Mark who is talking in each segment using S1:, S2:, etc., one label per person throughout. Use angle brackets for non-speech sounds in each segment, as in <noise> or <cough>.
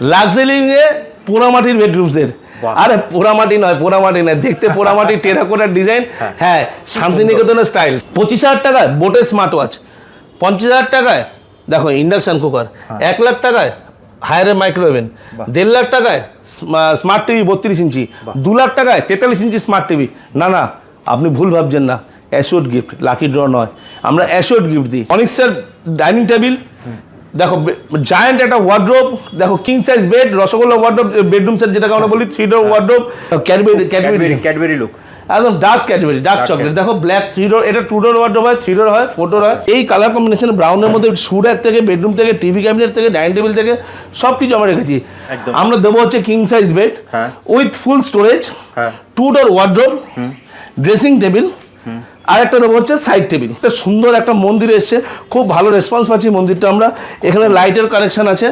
S1: Luxury এ পোড়ামাটির bedroom set আরে পোড়ামাটি নয় পোড়ামাটি নয়। দেখতে পোড়ামাটি <laughs> টেরাকোটার ডিজাইন হ্যাঁ। শান্তিনিকেতনের স্টাইল পঁচিশ হাজার টাকায় বোটের স্মার্ট ওয়াচ পঞ্চাশ হাজার টাকায় দেখো ইন্ডাকশন কুকার এক লাখ টাকায় হায়ারের মাইক্রোওভেন দেড় লাখ টাকায় স্মার্ট টিভি বত্রিশ ইঞ্চি। দু লাখ টাকায় তেতাল্লিশ ইঞ্চি স্মার্ট টিভি না না আপনি ভুল ভাবছেন না। অ্যাশোর্ড গিফট লাকি ড্র নয়। আমরা অ্যাশোর্ড গিফট দিই। অনিক্সের ডাইনিং টেবিল দেখো জায়ান্ট একটা ওয়ার্ড্রোব দেখো king size bed rasgulla wardrobe bedroom set যেটাকে আমরা বলি three door wardrobe Cadbury Cadbury
S2: Cadbury look
S1: একদম ডার্ক ক্যাডবেরি ডার্ক চকলেট দেখো ব্ল্যাক থ্রি ডোর এটা টু ডোর ওয়ার্ড্রোব হয় থ্রি ডোর হয় ফোর ডোর হয়। এই কালার কম্বিনেশন ব্রাউনের মধ্যে শু র্যাক থেকে বেডরুম থেকে টিভি ক্যাবিনেট থেকে ডাইনিং টেবিল থেকে সব কিছু আমরা রেখেছি। আমরা দেবো হচ্ছে king size bed. With full storage
S2: হ্যাঁ।
S1: Two door wardrobe dressing table আর একটা দেবো হচ্ছে সাইড টেবিল সুন্দর একটা মন্দির এসছে খুব ভালো রেসপন্স পাচ্ছি মন্দিরটা আমরা। এখানে লাইটের কানেকশন আছে।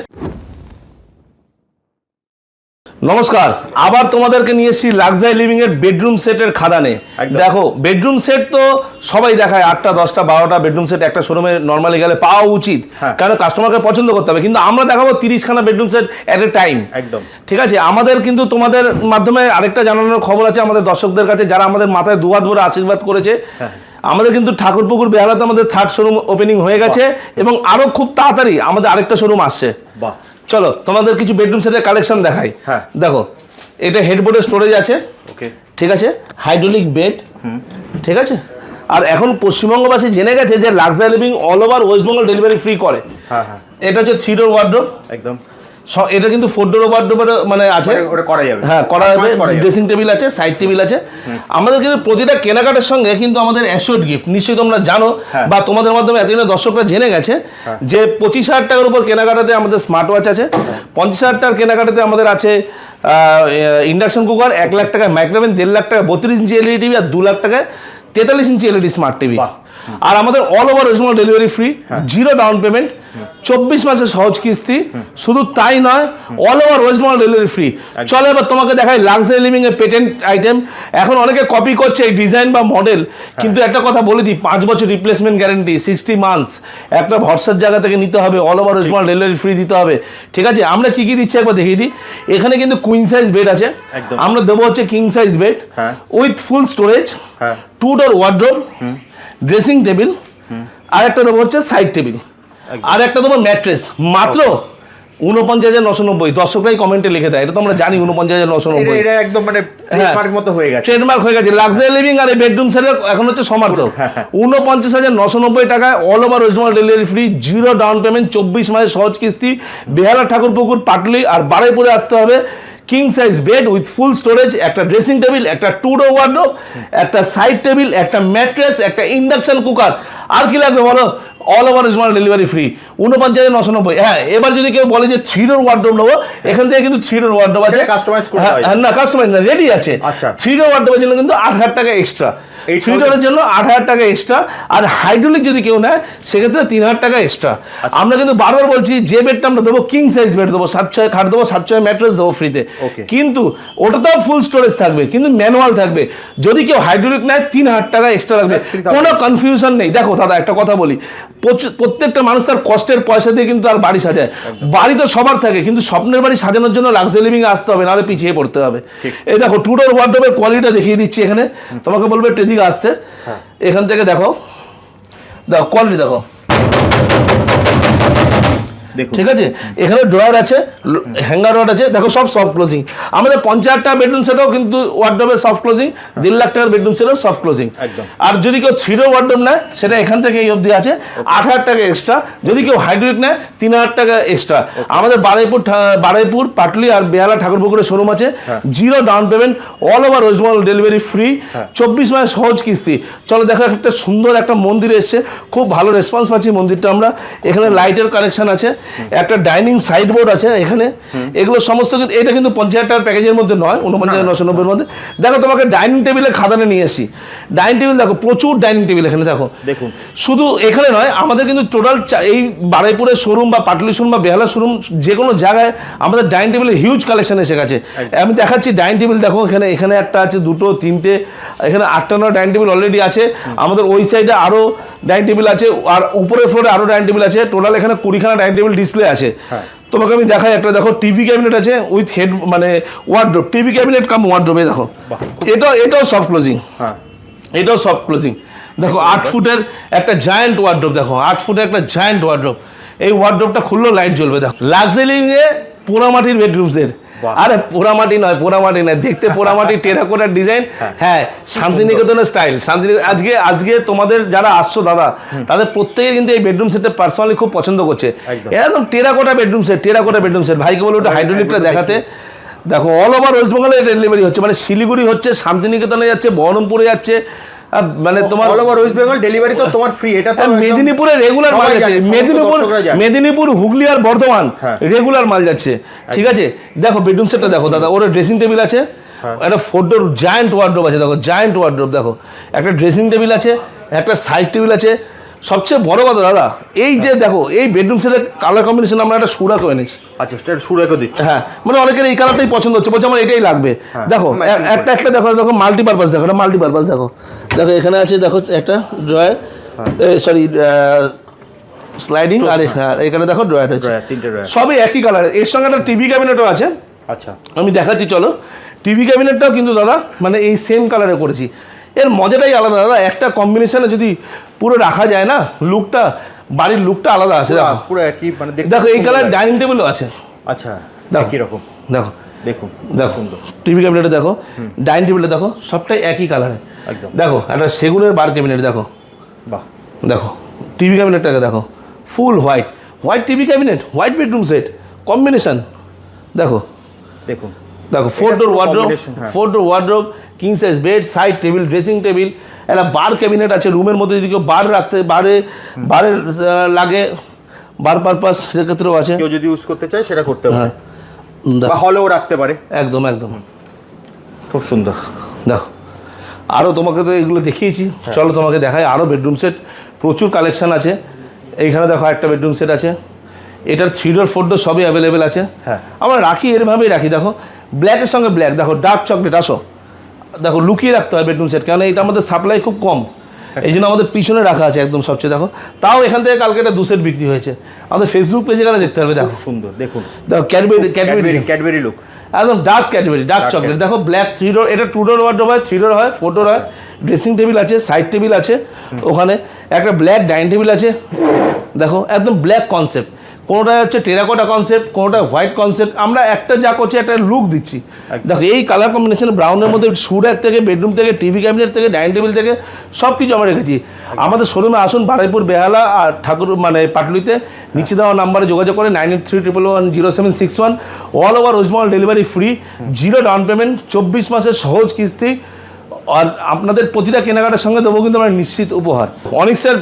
S1: নমস্কার। আবার তোমাদেরকে নিয়ে এসেছি লাক্সারি লিভিং এর বেডরুম সেটের খাদানে। দেখো বেডরুম সেট তো সবাই দেখায় আটটা দশটা বারোটা বেডরুম সেট একটা শোরুমে নর্মালি গেলে পাওয়া উচিত।
S2: হ্যাঁ।
S1: কারণ কাস্টমারকে পছন্দ করতে হবে। কিন্তু আমরা দেখাবো তিরিশখানা bedroom set at a time
S2: একদম।
S1: ঠিক আছে? আমাদের কিন্তু তোমাদের মাধ্যমে আরেকটা জানানোর খবর আছে আমাদের দর্শকদের কাছে যারা আমাদের মাথায় দুহাত ভরে আশীর্বাদ করেছে।
S2: হ্যাঁ।
S1: আমাদের কিন্তু ঠাকুরপুকুর বেহালাতে আমাদের থার্ড শোরুম ওপেনিং হয়ে গেছে এবং আরও খুব তাড়াতাড়ি আমাদের আরেকটা শোরুম আসছে।
S2: বাহ।
S1: চলো তোমাদের কিছু বেডরুম সেটের কালেকশন দেখাই।
S2: হ্যাঁ।
S1: দেখো এটা হেডবোর্ডের স্টোরেজ আছে।
S2: ওকে।
S1: ঠিক আছে? হাইড্রোলিক বেড ঠিক আছে? আর এখন পশ্চিমবঙ্গবাসী জেনে গেছে যে luxury living all over West Bengal delivery free করে।
S2: হ্যাঁ হ্যাঁ।
S1: এটা হচ্ছে থ্রি ডোর ওয়ার্ড্রোপ
S2: একদম।
S1: এটা কিন্তু ফোর ডোর ওয়ার্ড্রোবের মানে আছে।
S2: ওটা- করা যাবে।
S1: হ্যাঁ করা যাবে। ড্রেসিং টেবিল আছে সাইড টেবিল আছে। আমাদের কিন্তু প্রতিটা কেনাকাটার সঙ্গে কিন্তু আমাদের অ্যাসোর্ড গিফট নিশ্চয়ই তোমরা জানো
S2: হ্যাঁ।
S1: বা তোমাদের মাধ্যমে এতদিনে দর্শকরা জেনে গেছে যে পঁচিশ হাজার টাকার উপর কেনাকাটাতে আমাদের স্মার্ট ওয়াচ আছে পঞ্চাশ হাজার টাকার কেনাকাটাতে আমাদের আছে ইন্ডাকশন কুকার এক লাখ টাকায় মাইক্রোওভেন দেড় লাখ টাকা বত্রিশ ইঞ্চি এলইডি টিভি আর দু লাখ টাকায় তেতাল্লিশ ইঞ্চি এলইডি স্মার্ট টিভি। আর আমাদের all over West delivery free zero down payment চব্বিশ মাসের সহজ কিস্তি শুধু তাই নয় all over West Bengal delivery free চলো এবার তোমাকে দেখাই লাক্সারি লিভিং এর পেটেন্ট আইটেম এখন অনেকে কপি করছে এই ডিজাইন বা মডেল কিন্তু একটা কথা বলে দিই পাঁচ বছর রিপ্লেসমেন্ট গ্যারেন্টি সিক্সটি মান্থস একটা ভরসার জায়গা থেকে নিতে হবে all over West Bengal delivery free দিতে হবে। ঠিক আছে আমরা কি কি দিচ্ছি একবার দেখিয়ে দিই। এখানে কিন্তু কুইন সাইজ বেড আছে। আমরা দেবো হচ্ছে কিং সাইজ বেড
S2: হ্যাঁ।
S1: উইথ ফুল স্টোরেজ
S2: হ্যাঁ।
S1: Two door wardrobe dressing table আর একটা দেবো হচ্ছে সাইড টেবিল আর একটা দেবো ম্যাট্রেস মাত্র উনপঞ্চাশ হাজার নশো নব্বই দর্শকরাই কমেন্টে লিখে দেয় এটা তো আমরা জানি উনপঞ্চাশ হাজার নশো নব্বই।
S2: এটা একদম মানে ট্রেডমার্ক মতো হয়ে গেছে।
S1: ট্রেডমার্ক হয়ে গেছে লাক্সারি লিভিং আর এই বেডরুম সেটের এখন হচ্ছে সমার্থ
S2: হ্যাঁ, হ্যাঁ।
S1: উনপঞ্চাশ হাজার নশো নব্বই টাকায় all over West Bengal delivery free zero down payment চব্বিশ মাসের সহজ কিস্তি বেহালা ঠাকুর পুকুর পাটলি আর বারুইপুরে আসতে হবে। King size bed with full storage একটা ড্রেসিং টেবিল একটা টুডো ওয়ার্ড ওয়ার্ড্রোব একটা সাইড টেবিল একটা ম্যাট্রেস একটা ইন্ডাকশন কুকার আর কি লাগবে বলো? All over small delivery free উনপঞ্চাশ নশো নব্বই। হ্যাঁ এবার যদি কেউ বলে যে থ্রি ডোর ওয়ার্ড্রোব নেব এখান থেকে কিন্তু থ্রি ডোর ওয়ার্ড্রোব আছে
S2: কাস্টমাইজ
S1: হ্যাঁ,
S2: হ্যাঁ,
S1: না কাস্টমাইজ না রেডি আছে।
S2: আচ্ছা।
S1: থ্রি ডোর ওয়ার্ড্রোবের জন্য কিন্তু আট হাজার টাকা এক্সট্রা থ্রি ডোরের জন্য আট হাজার টাকা এক্সট্রা আর হাইড্রোলিক যদি কেউ নেয় সেক্ষেত্রে তিন হাজার টাকা এক্সট্রা
S2: আচ্ছা।
S1: আমরা কিন্তু বারবার বলছি যে বেডটা আমরা দেবো কিং সাইজ বেড দেবো সাত ছয় খাট দেবো সাত ছয় ম্যাট্রেস দেবো ফ্রিতে. কিন্তু ওটাতেও ফুল স্টোরেজ থাকবে কিন্তু ম্যানুয়াল থাকবে। যদি কেউ হাইড্রোলিক নেয় তিন হাজার টাকা এক্সট্রা লাগবে। কোনো কনফিউশন নেই। দেখো দাদা একটা কথা বলি। প্রত্যেকটা মানুষ তার কষ্টের পয়সা দিয়ে কিন্তু তার বাড়ি সাজায়। বাড়ি তো সবার থাকে কিন্তু স্বপ্নের বাড়ি সাজানোর জন্য লাক্সারি লিভিং আসতে হবে নাহলে পিছিয়ে পড়তে হবে। এই দেখো টুডোর ওয়ার্ডরোবের কোয়ালিটিটা দেখিয়ে দিচ্ছি এখানে। তোমাকে বলবে এদিকে আসতে
S2: আসছে
S1: এখান থেকে দেখো। দেখো কোয়ালিটি দেখো। ঠিক আছে? এখানে ড্রয়ার আছে হ্যাঙ্গার রড আছে দেখো সব সফট ক্লোজিং আমাদের পঞ্চাশ টাকা বেডরুম সেটাও কিন্তু ওয়ার্ডরোবের সফট ক্লোজিং দেড় লাখ টাকার বেডরুম সেটাও সফট ক্লোজিং
S2: একদম।
S1: আর যদি কেউ থ্রিডো ওয়ার্ডরোব নেয় সেটা এখান থেকে এই অবধি আছে। আট হাজার টাকা এক্সট্রা যদি কেউ হাইড্রোলিক নেয় তিন হাজার টাকা এক্সট্রা আমাদের বারাইপুর বারাইপুর পাটলি আর বেহালা ঠাকুরপুকুরের শোরুম আছে। Zero down payment all over West Bengal delivery free চব্বিশ মাসের সহজ কিস্তি। চলো দেখো একটা সুন্দর একটা মন্দির এসছে। খুব ভালো রেসপন্স পাচ্ছি মন্দিরটা আমরা। এখানে লাইটের কানেকশন আছে। একটা ডাইনিং সাইড বোর্ড আছে এখানে। এগুলো সমস্ত কিন্তু এটা কিন্তু পঞ্চাশ হাজার টাকার প্যাকেজের মধ্যে নয় উনপঞ্চাশ নশো নব্বইয়ের মধ্যে। দেখো তোমাকে ডাইনিং টেবিলের খাদানে নিয়ে আসি ডাইনিং টেবিল দেখো প্রচুর ডাইনিং টেবিল এখানে দেখো।
S2: দেখুন।
S1: শুধু এখানে নয় আমাদের কিন্তু টোটাল এই বারাইপুরের শোরুম বা পাটলি শোরুম বা বেহালা শোরুম যে কোনো জায়গায় আমাদের ডাইনিং টেবিলের হিউজ কালেকশন এসে গেছে। আমি দেখাচ্ছি ডাইনিং টেবিল দেখো এখানে এখানে একটা আছে দুটো তিনটে এখানে আটটা নয় ডাইনিং টেবিল অলরেডি আছে। আমাদের ওই সাইডে আরও ডাইনিং টেবিল আছে আর উপরে ফ্লোরে আরও ডাইনিং টেবিল আছে। টোটাল এখানে কুড়িখানা ডাইনিং টেবিল ডিসপ্লে আছে। তোমাকে আমি দেখাই একটা দেখো টিভি ক্যাবিনেট আছে উইথ হেড মানে ওয়ার্ড্রোপ টিভি ক্যাবিনেট কাম ওয়ার্ড্রোপে দেখো। এটা এটাও সফট ক্লোজিং
S2: হ্যাঁ।
S1: এটাও সফট ক্লোজিং দেখো আট ফুটের একটা জায়ান্ট ওয়ার্ড্রোপ দেখো আট ফুটের একটা জায়ান্ট ওয়ার্ড্রোপ এই ওয়ার্ড্রোপটা খুললেও লাইট জ্বলবে দেখো। লাক্সারি এ পোড়ামাটির বেডরুমসের
S2: বাহ।
S1: আরে পোড়ামাটি নয় পোড়ামাটি নয়। দেখতে পোড়ামাটি <laughs> টেরাকোটার ডিজাইন হ্যাঁ। শান্তিনিকেতনের স্টাইল শান্তিনিকেতন আজকে আজকে তোমাদের যারা আসছো দাদা তাদের প্রত্যেকে কিন্তু এই বেডরুম সেটটা পার্সোনালি খুব পছন্দ করছে।
S2: একদম।
S1: Terracotta bedroom set terracotta bedroom set ভাইকে বলে ওটা হাইড্রোলিকটা দেখাতে। দেখো অল ওভার ওয়েস্ট বেঙ্গলে ডেলিভারি হচ্ছে। মানে শিলিগুড়ি হচ্ছে শান্তিনিকেতনে যাচ্ছে বহরমপুরে যাচ্ছে। মানে তোমার
S2: all over West Bengal delivery তো তোমার ফ্রি এটা তো
S1: মেদিনীপুরে রেগুলার মাল যাচ্ছে। মেদিনীপুর মেদিনীপুর হুগলি আর বর্ধমান
S2: হ্যাঁ।
S1: রেগুলার মাল যাচ্ছে। ঠিক আছে? দেখো বেডরুম সেটটা দেখো দাদা ওর ড্রেসিং টেবিল আছে।
S2: হ্যাঁ।
S1: একটা ফোর্ডোর জায়ান্ট ওয়ার্ড্রোব আছে দেখো জায়ান্ট ওয়ার্ড্রোব দেখো। একটা ড্রেসিং টেবিল আছে একটা সাইড টেবিল আছে সবচেয়ে বড় কথা দাদা এই যে দেখো এই বেডরুম সেটের কালার কম্বিনেশন আমরা একটা সুরা করে নিয়েছি
S2: আচ্ছা সেটা সুরেখও দিচ্ছে।
S1: হ্যাঁ মানে অনেকের এই কালারটাই পছন্দ হচ্ছে বলছে আমার এটাই লাগবে।
S2: হ্যাঁ,
S1: দেখো একটা একটা দেখো দেখো মাল্টিপারপাস দেখো এটা মাল্টিপারপাস দেখো। দেখো এখানে আছে দেখো একটা ড্রয়ার সরি স্লাইডিং আর হ্যাঁ, এখানে দেখো ড্রয়ার আছে। সবই একই কালারের। সঙ্গে একটা টিভি ক্যাবিনেটও আছে।
S2: আচ্ছা।
S1: আমি দেখাচ্ছি চলো। টিভি ক্যাবিনেটটাও কিন্তু দাদা মানে এই সেম কালারে করেছি। এর মজাটাই আলাদা দাদা। একটা কম্বিনেশনে যদি পুরো রাখা যায় না লুকটা বাড়ির লুকটা আলাদা আছে
S2: পুরো একই মানে
S1: দেখো এই কালার ডাইনিং টেবিলও আছে।
S2: আচ্ছা
S1: দেখো।
S2: একই রকম।
S1: দেখো
S2: দেখুন
S1: দেখো
S2: সুন্দর।
S1: টিভি ক্যাবিনেটে দেখো ডাইনিং টেবিলে দেখো সবটাই একই কালারে
S2: একদম।
S1: দেখো একটা সেগুনের বার ক্যাবিনেট দেখো।
S2: বাহ।
S1: দেখো টিভি ক্যাবিনেটটাকে দেখো full white white TV cabinet white bedroom set combination দেখো।
S2: দেখুন।
S1: দেখো ফোর ডোর
S2: হ্যাঁ।
S1: Four door wardrobe king size bed side table dressing table একটা বার ক্যাবিনেট আছে রুমের মধ্যে যদি কেউ বার রাখতে বারে বারে লাগে বার পারপাস সেক্ষেত্রেও আছে।
S2: কেউ যদি ইউজ করতে চায় সেটা করতে
S1: হ্যাঁ।
S2: পারে বা হলেও রাখতে পারে।
S1: একদম একদম।
S2: খুব সুন্দর।
S1: দেখো আরও তোমাকে তো এগুলো দেখিয়েছি।
S2: হ্যাঁ।
S1: চলো তোমাকে দেখাই আরও বেডরুম সেট প্রচুর কালেকশন আছে। এইখানে দেখো একটা বেডরুম সেট আছে। এটার থ্রি ডোর ফোর ডোর সবই অ্যাভেলেবেল আছে।
S2: হ্যাঁ।
S1: আমরা রাখি এরভাবেই রাখি দেখো। ব্ল্যাকের সঙ্গে ব্ল্যাক দেখো ডার্ক চকলেট আসো। দেখো লুকিয়ে রাখতে হয় বেডরুম সেট কারণ এটা আমাদের সাপ্লাই খুব কম। এই জন্য আমাদের পিছনে রাখা আছে একদম সবচেয়ে দেখো। তাও এখান থেকে কালকে একটা দু সেট বিক্রি হয়েছে। আমাদের ফেসবুক পেজে গেলে দেখতে হবে দেখো।
S2: সুন্দর দেখুন।
S1: দেখো ক্যাডবেরি ক্যাডবেরি
S2: ক্যাডবেরি লুক
S1: একদম ডার্ক ক্যাডবেরি ডার্ক চকলেট দেখো ব্ল্যাক থ্রি ডোর এটা টু ডোর ওয়ার্ড হয় থ্রি ডোর হয় ফোর ডোর হয়। ড্রেসিং টেবিল আছে সাইড টেবিল আছে ওখানে একটা ব্ল্যাক ডাইনিং টেবিল আছে। দেখো একদম ব্ল্যাক কনসেপ্ট কোনোটা হচ্ছে টেরাকোটা কনসেপ্ট কোনোটা হোয়াইট কনসেপ্ট আমরা একটা যা করছি একটা লুক দিচ্ছি। দেখো এই কালার কম্বিনেশন ব্রাউনের মধ্যে সুরাক থেকে বেডরুম থেকে টিভি ক্যাবিনেট থেকে ডাইনিং টেবিল থেকে সব কিছু আমরা রেখেছি। আমাদের শোরুমে আসুন বারাইপুর বেহালা আর ঠাকুর মানে পাটলিতে। নিচে দেওয়া নাম্বারে যোগাযোগ করে nine eight three triple one zero seven six one all over West Bengal delivery free zero down payment চব্বিশ মাসের সহজ কিস্তি। আর আপনাদের প্রতিটা কেনাকাটার সঙ্গে দেবো কিন্তু আমরা নিশ্চিত উপহার। অনিক্সের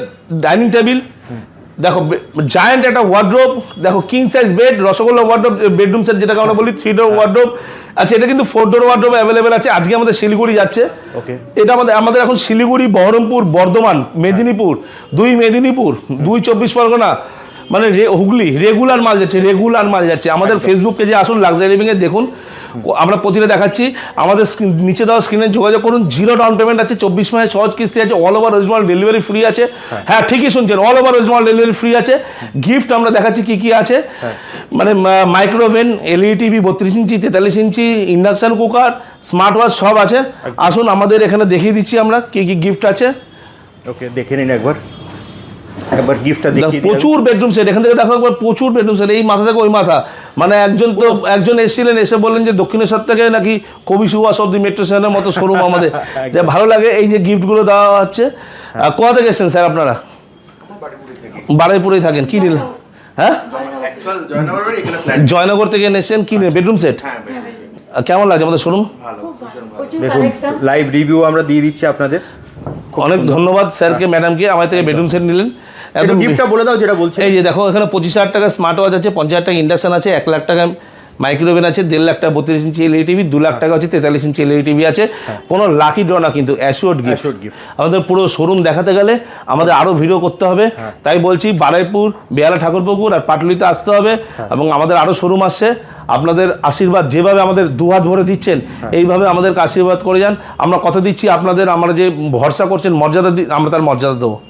S1: ডাইনিং টেবিল দেখো জায়ান্ট একটা ওয়ার্ড্রোব দেখো king size bed rasgulla wardrobe bedroom set যেটাকে আমরা বলি থ্রি ডোর ওয়ার্ড্রোব আচ্ছা এটা কিন্তু ফোর ডোর ওয়ার্ড্রোব অ্যাভেলেবেল আছে। আজকে আমাদের শিলিগুড়ি যাচ্ছে।
S2: ওকে।
S1: এটা আমাদের আমাদের এখন শিলিগুড়ি বহরমপুর বর্ধমান মেদিনীপুর দুই মেদিনীপুর দুই চব্বিশ পরগনা মানে রে- হুগলি রেগুলার মাল যাচ্ছে রেগুলার মাল যাচ্ছে। আমাদের ফেসবুক পেজে আসুন লাক্সারি লিভিংয়ে দেখুন। আমরা প্রতিটা দেখাচ্ছি। আমাদের স্ক্রিন- নিচে দেওয়া স্ক্রিনে যোগাযোগ করুন। জিরো ডাউন পেমেন্ট আছে চব্বিশ মাসে সহজ কিস্তি আছে all over West Bengal delivery free আছে। হ্যাঁ। ঠিকই শুনছেন all over West Bengal delivery free আছে। গিফট আমরা দেখাচ্ছি কি কি আছে। মানে মাইক্রোওভেন এলইডি টিভি বত্রিশ ইঞ্চি তেতাল্লিশ inch induction cooker smart watch সব আছে। আসুন আমাদের এখানে দেখিয়ে দিচ্ছি আমরা কি কি গিফট আছে।
S2: ওকে দেখে নিন একবার। একবার গিফটটা
S1: দেখো,
S2: দেখিয়ে
S1: প্রচুর বেডরুম সেট এখান থেকে দেখো একবার প্রচুর বেডরুম সেট এই মাথা থেকে ওই মাথা। মানে একজন তো একজন এসেছিলেন এসে বললেন যে দক্ষিণেশ্বর থেকে নাকি কবি সুভাষ অব্দি মেট্রো স্টেশনের মতো শোরুম আমাদের। <laughs> যে ভালো লাগে এই যে গিফটগুলো দেওয়া হচ্ছে। কোথা থেকে এসেছেন স্যার আপনারা? বারাইপুরেই থাকেন কি নিলেন? হ্যাঁ?
S3: জয়নগর
S1: থেকে এসেছেন কি বেডরুম সেট
S3: হ্যাঁ
S1: কেমন লাগছে আমাদের শোরুম
S2: দেখুন লাইভ রিভিউ আমরা দিয়ে দিচ্ছি আপনাদের।
S1: অনেক ধন্যবাদ স্যারকে ম্যাডামকে আমার থেকে বেডরুম সেট নিলেন।
S2: একটু গিফটটা বলে দাও যেটা বলছি।
S1: এই যে দেখো এখানে পঁচিশ হাজার টাকা স্মার্ট ওয়াচ আছে পঞ্চাশ হাজার টাকা ইন্ডাকশন আছে এক লাখ টাকা মাইক্রোওভেন আছে দেড় লাখ টাকা বত্রিশ ইঞ্চি এলইডি টিভি দু লাখ টাকা হচ্ছে তেতাল্লিশ ইঞ্চি এলইডি টিভি আছে। কোনো লাকি ড্র না কিন্তু অ্যাসিওর্ড গিফট আমাদের পুরো শোরুম দেখাতে গেলে আমাদের আরও ভিডিও করতে হবে। তাই বলছি বারাইপুর বেহালা ঠাকুরপুকুর আর পাটুলিতে আসতে হবে। এবং আমাদের আরও শোরুম আসছে। আপনাদের আশীর্বাদ যেভাবে আমাদের দুহাত ভরে দিচ্ছেন এইভাবে আমাদেরকে আশীর্বাদ করে যান। আমরা কথা দিচ্ছি আপনাদের আমরা যে ভরসা করছেন মর্যাদা দি- আমরা তার মর্যাদা দেবো।